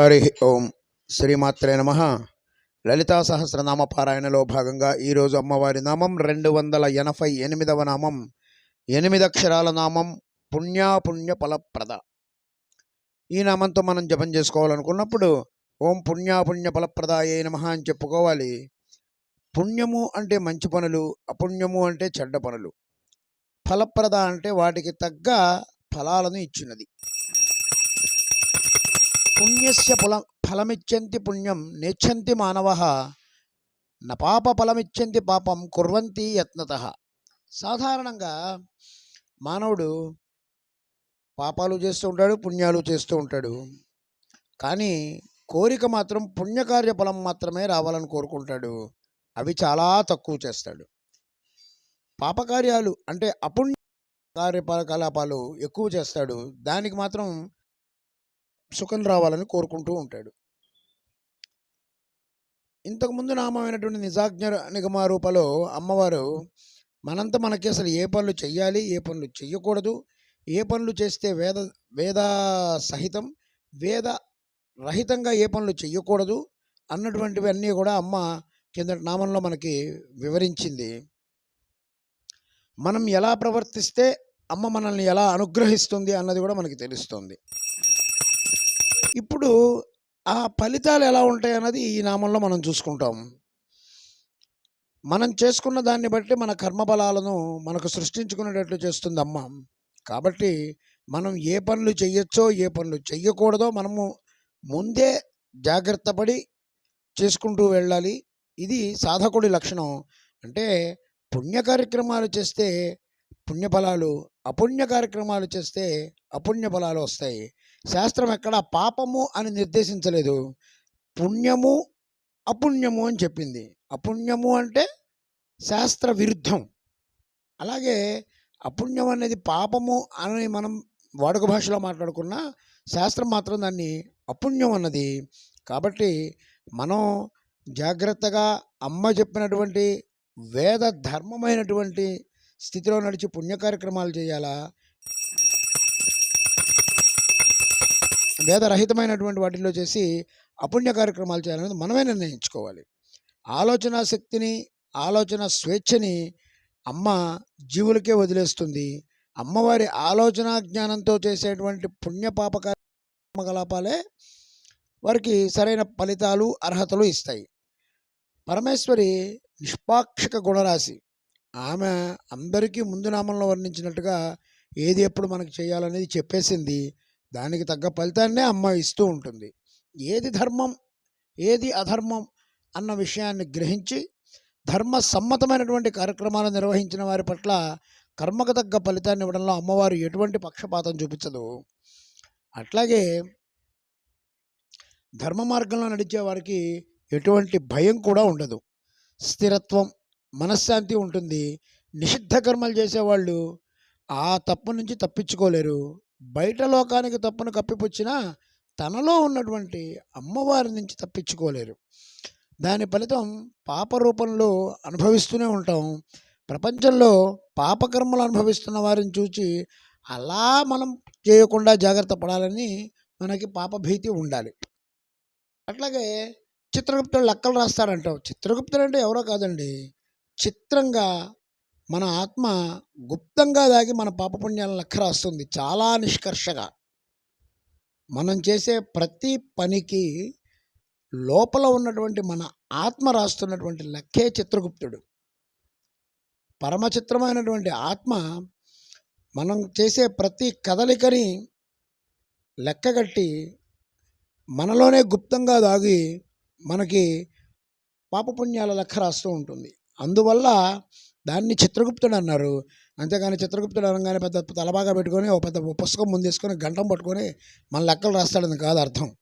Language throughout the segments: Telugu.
హరి ఓం శ్రీమాత్రే నమ. లలితా సహస్రనామ పారాయణలో భాగంగా ఈరోజు అమ్మవారి నామం రెండు వందల ఎనభై ఎనిమిదవ నామం. ఎనిమిది అక్షరాల నామం పుణ్యాపుణ్య ఫలప్రద. ఈ నామంతో మనం జపం చేసుకోవాలనుకున్నప్పుడు ఓం పుణ్యాపుణ్య ఫలప్రదాయే నమ అని చెప్పుకోవాలి. పుణ్యము అంటే మంచి పనులు అపుణ్యము అంటే చెడ్డ పనులు. ఫలప్రద అంటే వాటికి తగ్గ ఫలాలను ఇచ్చినది. పుణ్యస్య ఫల ఫలమిచ్చంతి పుణ్యం నేచ్చంతి మానవ న పాప ఫలమిచ్చంతి పాపం కుర్వంతి యత్నత. సాధారణంగా మానవుడు పాపాలు చేస్తూ ఉంటాడు పుణ్యాలు చేస్తూ ఉంటాడు. కానీ కోరిక మాత్రం పుణ్యకార్య ఫలం మాత్రమే రావాలని కోరుకుంటాడు. అవి చాలా తక్కువ చేస్తాడు. పాపకార్యాలు అంటే అపుణ్య కార్యకలాపాలు ఎక్కువ చేస్తాడు. దానికి మాత్రం సుఖం రావాలని కోరుకుంటూ ఉంటాడు. ఇంతకుముందు నామమైనటువంటి నిజాజ్ఞ నిగమ రూపలో అమ్మవారు మనంత మనకి అసలు ఏ పనులు చేయాలి ఏ పనులు చేయకూడదు ఏ పనులు చేస్తే వేద వేద సహితం వేద రహితంగా ఏ పనులు చేయకూడదు అన్నటువంటివి అన్నీ కూడా అమ్మ కింద నామంలో మనకి వివరించింది. మనం ఎలా ప్రవర్తిస్తే అమ్మ మనల్ని ఎలా అనుగ్రహిస్తుంది అన్నది కూడా మనకి తెలుస్తుంది. ఇప్పుడు ఆ ఫలితాలు ఎలా ఉంటాయి అన్నది ఈ నామంలో మనం చూసుకుంటాం. మనం చేసుకున్న దాన్ని బట్టి మన కర్మఫలాలను మనకు సృష్టించుకునేటట్లు చేస్తుంది అమ్మ కాబట్టి మనం ఏ పనులు చెయ్యొచ్చో ఏ పనులు చెయ్యకూడదో మనము ముందే జాగ్రత్త పడి చేసుకుంటూ వెళ్ళాలి. ఇది సాధకుడి లక్షణం. అంటే పుణ్య కార్యక్రమాలు చేస్తే పుణ్యఫలాలు అపుణ్య కార్యక్రమాలు చేస్తే అపుణ్య బలాలు వస్తాయి. శాస్త్రం ఎక్కడ పాపము అని నిర్దేశించలేదు. పుణ్యము అపుణ్యము అని చెప్పింది. అపుణ్యము అంటే శాస్త్ర విరుద్ధం. అలాగే అపుణ్యం అనేది పాపము అని మనం వాడుక భాషలో మాట్లాడుకున్న శాస్త్రం మాత్రం దాన్ని అపుణ్యం అన్నది. కాబట్టి మనం జాగ్రత్తగా అమ్మ చెప్పినటువంటి వేద ధర్మమైనటువంటి స్థితిలో నడిచి పుణ్య కార్యక్రమాలు చేయాలా? వేదరహితమైనటువంటి వాటిలో చేసి అపుణ్య కార్యక్రమాలు చేయాలనేది మనమే నిర్ణయించుకోవాలి. ఆలోచన శక్తిని ఆలోచన స్వేచ్ఛని అమ్మ జీవులకే వదిలేస్తుంది. అమ్మవారి ఆలోచన జ్ఞానంతో చేసేటువంటి పుణ్యపాప కార్యకలాపాలే వారికి సరైన ఫలితాలు అర్హతలు ఇస్తాయి. పరమేశ్వరి నిష్పాక్షిక గుణరాశి. ఆమె అందరికీ ముందు నామంలో వర్ణించినట్టుగా ఏది ఎప్పుడు మనకు చేయాలనేది చెప్పేసింది. దానికి తగ్గ ఫలితాన్నే అమ్మ ఇస్తూ ఉంటుంది. ఏది ధర్మం ఏది అధర్మం అన్న విషయాన్ని గ్రహించి ధర్మ సమ్మతమైనటువంటి కార్యక్రమాలు నిర్వహించిన వారి పట్ల కర్మకు తగ్గ ఫలితాన్ని ఇవ్వడంలో అమ్మవారు ఎటువంటి పక్షపాతం చూపించదు. అట్లాగే ధర్మ మార్గంలో నడిచే వారికి ఎటువంటి భయం కూడా ఉండదు. స్థిరత్వం మనశ్శాంతి ఉంటుంది. నిషిద్ధ కర్మలు చేసేవాళ్ళు ఆ తప్పు నుంచి తప్పించుకోలేరు. బయట లోకానికి తప్పును కప్పిపుచ్చినా తనలో ఉన్నటువంటి అమ్మవారి నుంచి తప్పించుకోలేరు. దాని ఫలితం పాప రూపంలో అనుభవిస్తూనే ఉంటాం. ప్రపంచంలో పాపకర్మలు అనుభవిస్తున్న వారిని చూచి అలా మనం చేయకుండా జాగ్రత్త పడాలని మనకి పాపభీతి ఉండాలి. అట్లాగే చిత్రగుప్తుడు లెక్కలు రాస్తాడంటాం చిత్రగుప్తుడు అంటే ఎవరో కాదండి. చిత్రంగా మన ఆత్మ గుప్తంగా దాగి మన పాపపుణ్యాలను లెక్క రాస్తుంది. చాలా నిష్కర్షగా. మనం చేసే ప్రతి పనికి లోపల ఉన్నటువంటి మన ఆత్మ రాస్తున్నటువంటి లెక్కే చిత్రగుప్తుడు. పరమచిత్రమైనటువంటి ఆత్మ మనం చేసే ప్రతి కదలికని లెక్కగట్టి మనలోనే గుప్తంగా దాగి మనకి పాపపుణ్యాల లెక్క రాస్తూ ఉంటుంది. అందువల్ల దాన్ని చిత్రగుప్తుడు అన్నారు. అంతేగాని చిత్రగుప్తుడు అనగానే పెద్ద తలబాగా పెట్టుకొని ఒక పెద్ద పుస్తకం ముందేసుకొని గంటం పట్టుకొని మన లెక్కలు రాస్తాడని కాదు అర్థం.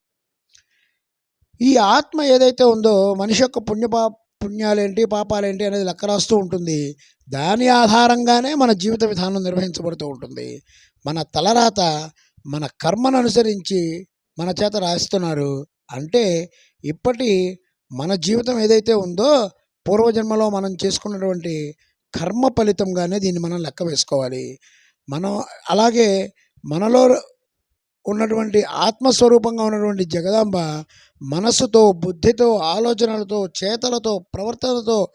ఈ ఆత్మ ఏదైతే ఉందో మనిషి యొక్క పుణ్యపా పుణ్యాలేంటి పాపాలేంటి అనేది లెక్క రాస్తూ ఉంటుంది. దాని ఆధారంగానే మన జీవిత విధానం నిర్వహించబడుతూ ఉంటుంది. మన తలరాత మన కర్మను అనుసరించి మన చేత రాస్తున్నారు అంటే ఇప్పటి మన జీవితం ఏదైతే ఉందో పూర్వజన్మలో మనం చేసుకున్నటువంటి కర్మ ఫలితంగానే దీన్ని మనం లెక్క వేసుకోవాలి. మనం అలాగే మనలో ఉన్నటువంటి ఆత్మస్వరూపంగా ఉన్నటువంటి జగదాంబ మనస్సుతో బుద్ధితో ఆలోచనలతో చేతలతో ప్రవర్తనతో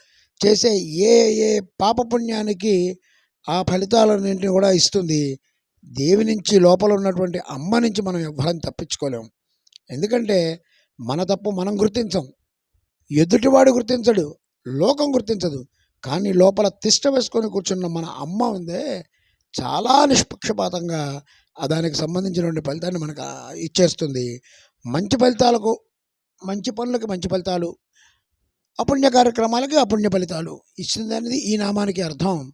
చేసే ఏ ఏ పాపపుణ్యానికి ఆ ఫలితాలన్నింటినీ కూడా ఇస్తుంది. దేవి నుంచి లోపల ఉన్నటువంటి అమ్మ నుంచి మనం ఎవ్వరం తప్పించుకోలేం. ఎందుకంటే మన తప్పు మనం గుర్తించం. ఎదుటివాడు గుర్తించడు. లోకం గుర్తించదు. కానీ లోపల తిష్ట వేసుకొని కూర్చున్న మన అమ్మ ఉందే చాలా నిష్పక్షపాతంగా దానికి సంబంధించినటువంటి ఫలితాన్ని మనకు ఇచ్చేస్తుంది. మంచి ఫలితాలకు మంచి పనులకి మంచి ఫలితాలు అపుణ్య కార్యక్రమాలకి అపుణ్య ఫలితాలు. ఇస్తుంది అనేది ఈ నామానికి అర్థం.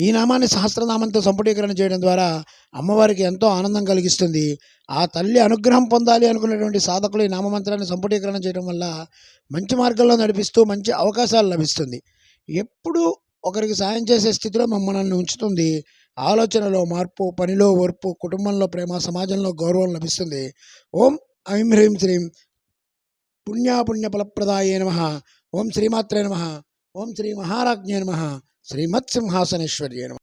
ఈ నామాన్ని సహస్రనామంతో సంపుటీకరణ చేయడం ద్వారా అమ్మవారికి ఎంతో ఆనందం కలిగిస్తుంది. ఆ తల్లి అనుగ్రహం పొందాలి అనుకునేటువంటి సాధకులు ఈ నామమంత్రాన్ని సంపుటీకరణ చేయడం వల్ల మంచి మార్గంలో నడిపిస్తూ మంచి అవకాశాలు లభిస్తుంది. ఎప్పుడు ఒకరికి సాయం చేసే స్థితిలో మమ్మల్ని ఉంచుతుంది. ఆలోచనలో మార్పు పనిలో ఓర్పు కుటుంబంలో ప్రేమ సమాజంలో గౌరవం లభిస్తుంది. ఓం ఐం హ్రీం శ్రీం పుణ్యాపుణ్య ఫలప్రదాయ నమ. ఓం శ్రీమాత్రే నమ. ఓం శ్రీ మహారాజ్ఞే నమ. శ్రీమత్సింహాసనేశ్వర్యే నమ.